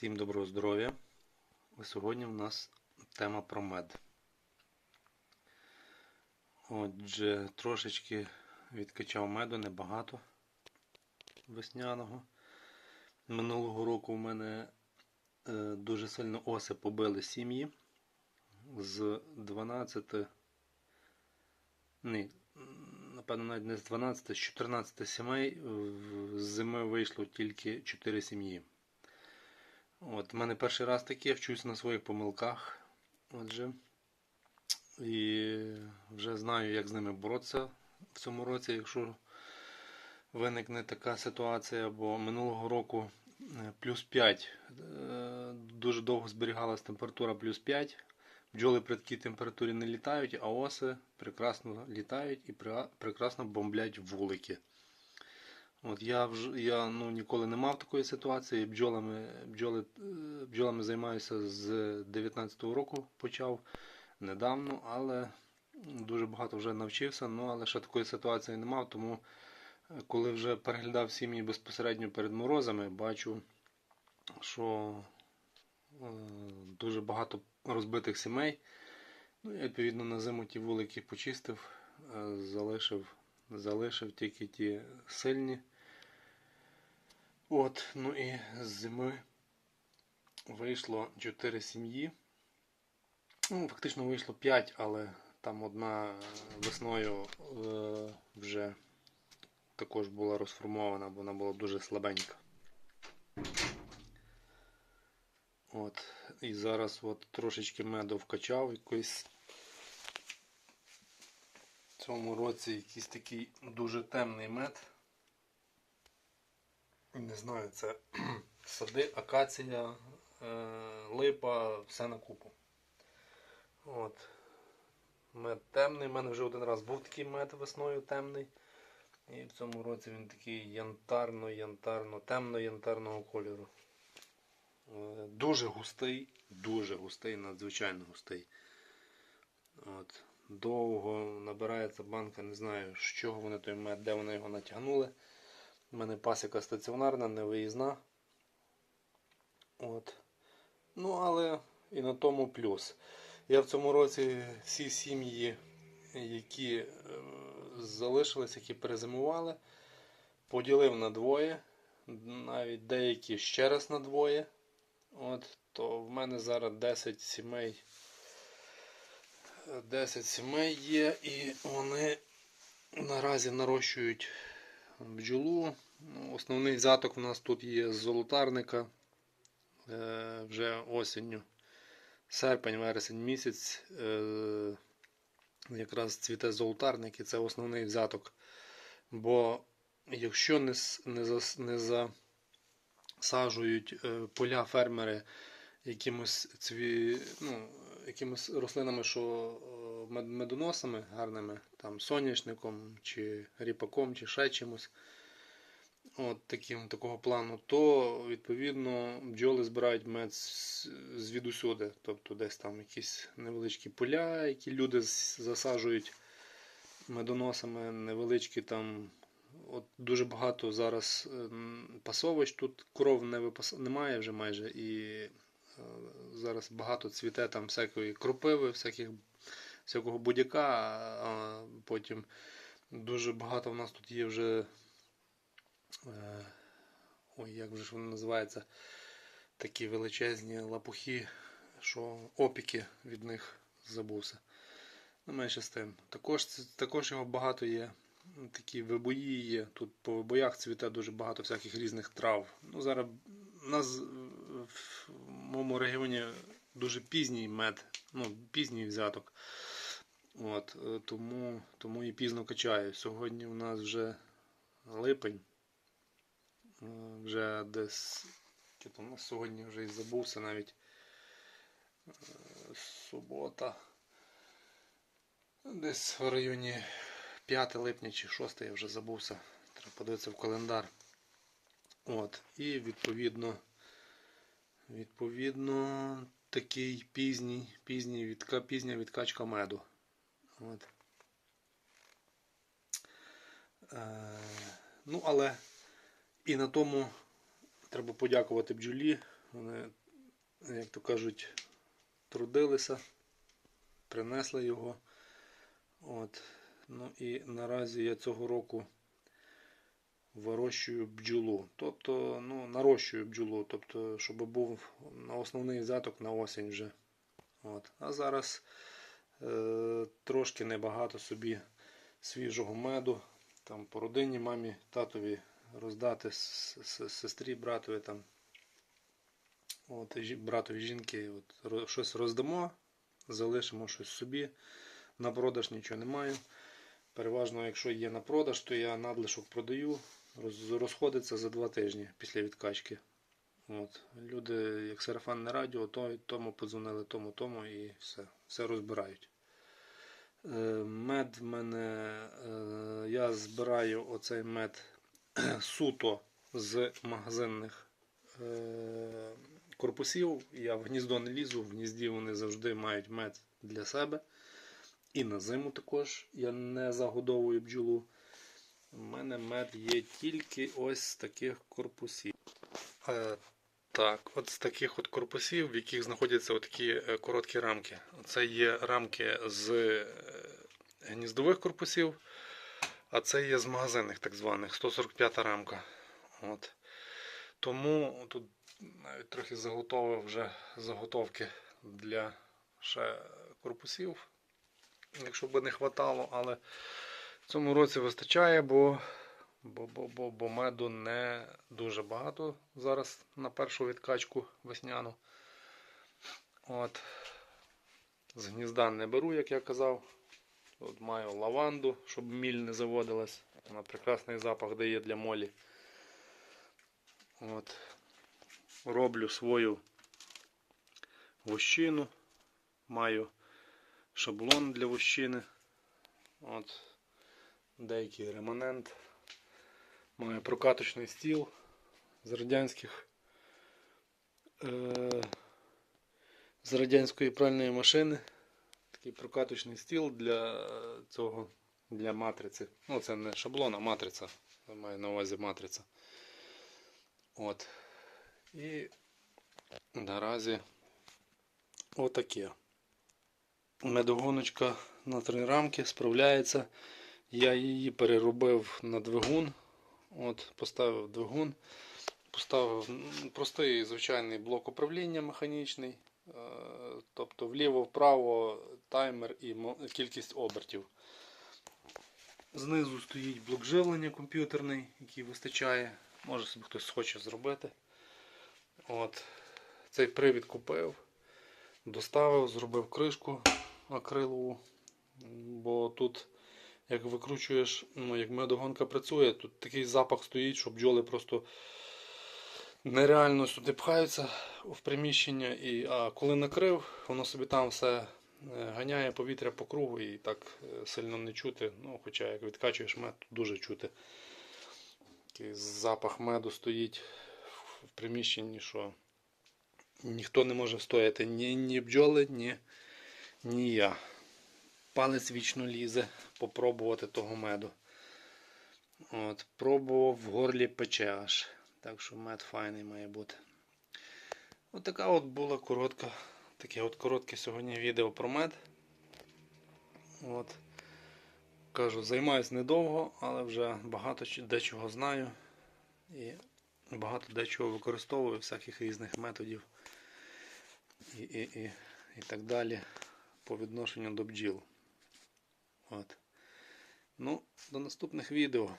Всім доброго здоров'я. Сьогодні в нас тема про мед. Отже, трошечки відкачав меду, небагато весняного. Минулого року в мене е, дуже сильно оси побили сім'ї. З 12, ні, напевно, навіть не з 12, з 14 сімей з зими вийшло тільки 4 сім'ї. От, в мене перший раз таке, вчусь на своїх помилках. Отже. І вже знаю, як з ними боротися в цьому році, якщо виникне така ситуація, бо минулого року е, плюс 5. е, Дуже довго зберігалась температура плюс 5. Бджоли при такій температурі не літають, а оси прекрасно літають і прекрасно бомблять вулики. От я вже я ну, ніколи не мав такої ситуації. Бджолами, бджоли, е, бджолами займаюся з 19-го року почав недавно, але дуже багато вже навчився, ну але ще такої ситуації не мав. Тому е, коли вже переглядав сім'ї безпосередньо перед морозами, бачу, що е, дуже багато розбитих сімей. Ну, я відповідно на зиму ті вулики почистив, е, залишив, залишив тільки ті сильні. От, ну і з зими вийшло 4 сім'ї. Ну, фактично вийшло 5, але там одна весною е, вже також була розформована, бо вона була дуже слабенька. От, і зараз от трошечки меду вкачав якийсь в цьому році якийсь такий дуже темний мед. Не знаю, це сади, акація, е, липа, все на купу. От. Мед темний. У мене вже один раз був такий мед весною темний. І в цьому році він такий янтарно-янтарно, темно-янтарного кольору. Е, Дуже густий, дуже густий, надзвичайно густий. От. Довго набирається банка, не знаю, з чого вони той мед, де вони його натягнули. У мене пасіка стаціонарна, не виїзна. От. Ну, але і на тому плюс. Я в цьому році всі сім'ї, які е, залишились, які перезимували, поділив на двоє. Навіть деякі ще раз на двоє. От, то в мене зараз 10 сімей. 10 сімей є, і вони наразі нарощують бджолу. Ну, Основний заток у нас тут є з золотарника е, вже осінню. Серпень, вересень місяць. Е, якраз цвіте золотарник і це основний взяток. Бо якщо не, не засаджують е, поля фермери якимось, цві, ну, якимось рослинами, що е, медоносами гарними, там соняшником, чи ріпаком, чи ще чимось, от таким, такого плану, то відповідно бджоли збирають мед звідусюди. Тобто десь там якісь невеличкі поля, які люди засаджують медоносами, невеличкі там. От дуже багато зараз пасовищ, тут кров не випас... немає вже майже. І зараз багато цвіте там всякої кропиви, всяких, всякого будяка, а потім дуже багато в нас тут є вже. Е, ой, як же ж вони називаються? Такі величезні лапухи, що опіки від них забувся. Ну, менше з тим. Також, також його багато є. Такі вибої є. Тут по вибоях цвіте дуже багато всяких різних трав. Ну, зараз у нас е, в моєму регіоні дуже пізній мед, ну, пізній взяток. От, е, тому, тому і пізно качаю. Сьогодні у нас вже липень. Е, Вже десь у нас сьогодні вже і забувся навіть е, субота. Десь в районі 5 липня чи 6 я вже забувся. Треба подивитися в календар. От. І відповідно, відповідно, такий пізній, пізній відка, пізня відкачка меду. От. Е, ну, але і на тому треба подякувати бджолі, Вони, як то кажуть, трудилися, принесли його. От. Ну і наразі я цього року вирощую бджолу. Тобто, ну, нарощую бджолу, тобто, щоб був основний взяток на осінь вже. От. А зараз е, трошки небагато собі свіжого меду. Там по родині, мамі, татові роздати сестрі, братові там. От, братові жінки от, щось роздамо, залишимо щось собі. На продаж нічого не маю. Переважно, якщо є на продаж, то я надлишок продаю. Роз, розходиться за два тижні після відкачки. От. Люди, як сарафанне радіо, то, тому подзвонили, тому, тому і все, все розбирають. Е, Мед в мене, е, я збираю оцей мед суто з магазинних е, корпусів. Я в гніздо не лізу, в гнізді вони завжди мають мед для себе. І на зиму також я не загодовую бджолу. У мене мед є тільки ось з таких корпусів. Е, так, от з таких от корпусів, в яких знаходяться такі короткі рамки. Це є рамки з е, гніздових корпусів, а це є з магазинних так званих 145 рамка. От. Тому тут навіть трохи заготовив вже заготовки для ще корпусів, якщо б не хватало, але цьому році вистачає, бо, бо, бо, бо, меду не дуже багато зараз на першу відкачку весняну. От. З гнізда не беру, як я казав. От маю лаванду, щоб міль не заводилась. Вона прекрасний запах дає для молі. От. Роблю свою вощину. Маю шаблон для вощини. От. Деякий реманент. Маю прокаточний стіл з радянських. Е- з радянської пральної машини. Такий прокаточний стіл для цього для матриці. Ну, це не шаблон, а матриця. Я маю на увазі матриця. От. І наразі отаке. Медогоночка на три рамки справляється. Я її переробив на двигун. От, поставив двигун. Поставив простий звичайний блок управління механічний. Е, Тобто вліво-вправо таймер і кількість обертів. Знизу стоїть блок живлення комп'ютерний, який вистачає. Може собі хтось хоче зробити. От. Цей привід купив, доставив, зробив кришку акрилову. Бо тут, як викручуєш, ну, як медогонка працює, тут такий запах стоїть, що бджоли просто нереально сюди пхаються в приміщення. І, а коли накрив, воно собі там все е, ганяє повітря по кругу і так е, сильно не чути. Ну, хоча як відкачуєш мед, то дуже чути. Такий запах меду стоїть в приміщенні, що ніхто не може стояти. Ні, ні бджоли, ні, ні я. Палець вічно лізе попробувати того меду. От, пробував в горлі пече аж. Так що мед файний має бути. От така от була коротка, таке от коротке сьогодні відео про мед. От. Кажу, займаюсь недовго, але вже багато дечого знаю. І багато дечого використовую, всяких різних методів і, і, і, і так далі по відношенню до бджіл. От. Ну, до наступних відео.